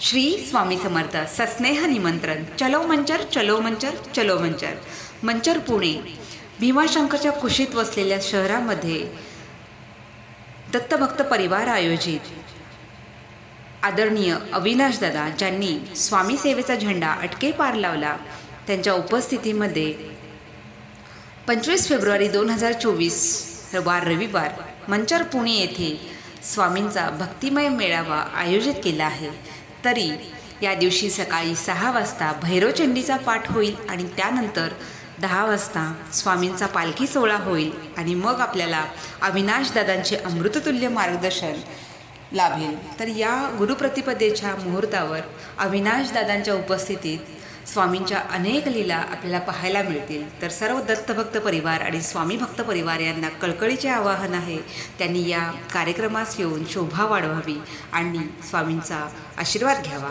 श्री स्वामी समर्थ सस्नेह निमंत्रण. चलो मंचर चलो मंचर चलो मंचर. मंचर पुणे. भीमाशंकरच्या कुशीत वसलेल्या शहरामध्ये दत्तभक्त परिवार आयोजित. आदरणीय अविनाशदादा ज्यांनी स्वामी सेवेचा झेंडा अटके पार लावला त्यांच्या उपस्थितीमध्ये पंचवीस फेब्रुवारी दोन हजार चोवीस वार रविवार मंचर पुणे येथे स्वामींचा भक्तिमय मेळावा आयोजित केला आहे. तरी या दिवशी सकाळी सहा वाजता भैरवचंडीचा पाठ होईल आणि त्यानंतर दहा वाजता स्वामींचा पालखी सोहळा होईल आणि मग आपल्याला अविनाश दादांचे अमृततुल्य मार्गदर्शन लाभेल. तर या गुरुप्रतिपदेच्या मुहूर्तावर अविनाश दादांच्या उपस्थितीत स्वामींच्या अनेक लीला आपल्याला पाहायला मिळतील. तर सर्व दत्तभक्त परिवार आणि स्वामी भक्त परिवार यांना कळकळीचे आवाहन आहे त्यांनी या कार्यक्रमास येऊन शोभा वाढवावी आणि स्वामींचा आशीर्वाद घ्यावा.